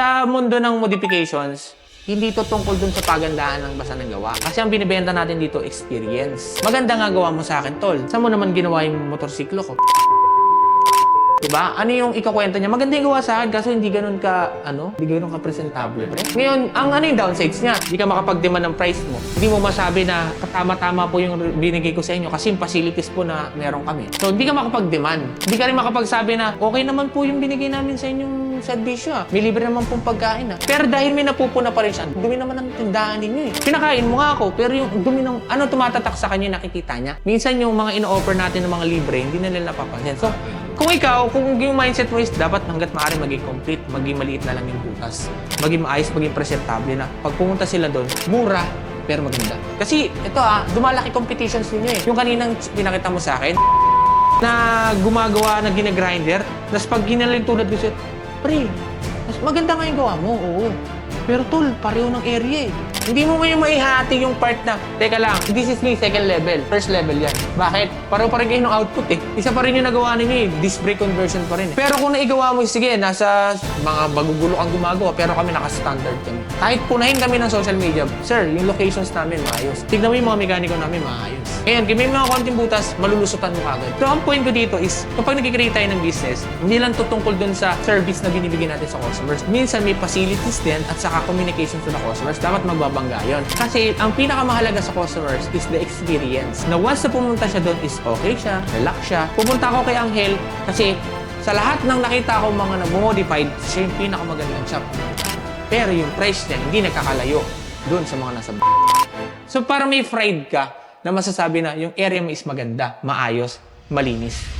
Sa mundo ng modifications, hindi to tungkol dun sa pagandahan ng basta ng gawa. Kasi ang binibenta natin dito, experience. Maganda nga gawa mo sa akin, tol. Saan mo naman ginawa yung motorsiklo ko? Diba? Ano yung ikakwento niya? Maganda yung gawa sa akin kaso hindi ganun ka, ano? Hindi ganun ka presentable. Pre. Ngayon, ang ano yung downsides niya? Hindi ka makapag-demand ng price mo. Hindi mo masabi na tama-tama po yung binigay ko sa inyo kasi yung facilities po na meron kami. So, hindi ka makapag-demand. Hindi ka rin makapagsabi na, okay naman po yung binigay namin sa inyong servisyo ah. May libre naman pong pagkain ah. Pero dahil may napupuna pa rin siya, dumi naman ang tindahan ninyo eh. Pinakain mo nga ako, pero yung dumi ng, ano tumatatak sa kanya nakikita niya. Minsan yung mga ino-offer natin ng mga libre, hindi na nila napapansin. So, kung ikaw, kung yung mindset mo is dapat hanggat maaari maging complete, maging maliit na lang yung butas, maging maayos, maging presentable na pag pumunta sila doon, mura, pero maganda. Kasi ito ah, dumalaki competitions ninyo eh. Yung kaninang pinakita mo sa akin, na gumagawa na ginagrinder, tapos pag ginaling tulad ko siya, pre, mas maganda nga yung gawa mo, oo. Pero tol, pareho ng area eh. Hindi mo may maihati yung part na, teka lang, this is me, second level, first level yan. Bakit? Pareho pa rin kayo ng output eh. Isa pa rin yung nagawa ninyo eh, disc brake conversion pa rin eh. Pero kung naigawa mo, sige, nasa mga bagugulo kang gumagawa, pero kami naka-standard kami. Kahit punahin kami ng social media, sir, yung locations namin maayos. Tignan mo yung mga mekaniko namin maayos. Ngayon, kung may mga konting butas, malulusutan mo kagad. So, ang point ko dito is, kapag nag-create tayo ng business, hindi lang to tungkol dun sa service na binibigyan natin sa customers. Minsan may facilities din at saka communication to the customers. Dapat magbabangga yun. Kasi ang pinakamahalaga sa customers is the experience. Na once na pumunta siya doon is okay siya, relax siya. Pumunta ako kay Angel kasi sa lahat ng nakita ko mga nag-modified, siya yung pinakamagandang shop. Pero yung price niya, hindi nagkakalayo doon sa mga nasa So para may pride ka na masasabi na yung area mo is maganda, maayos, malinis.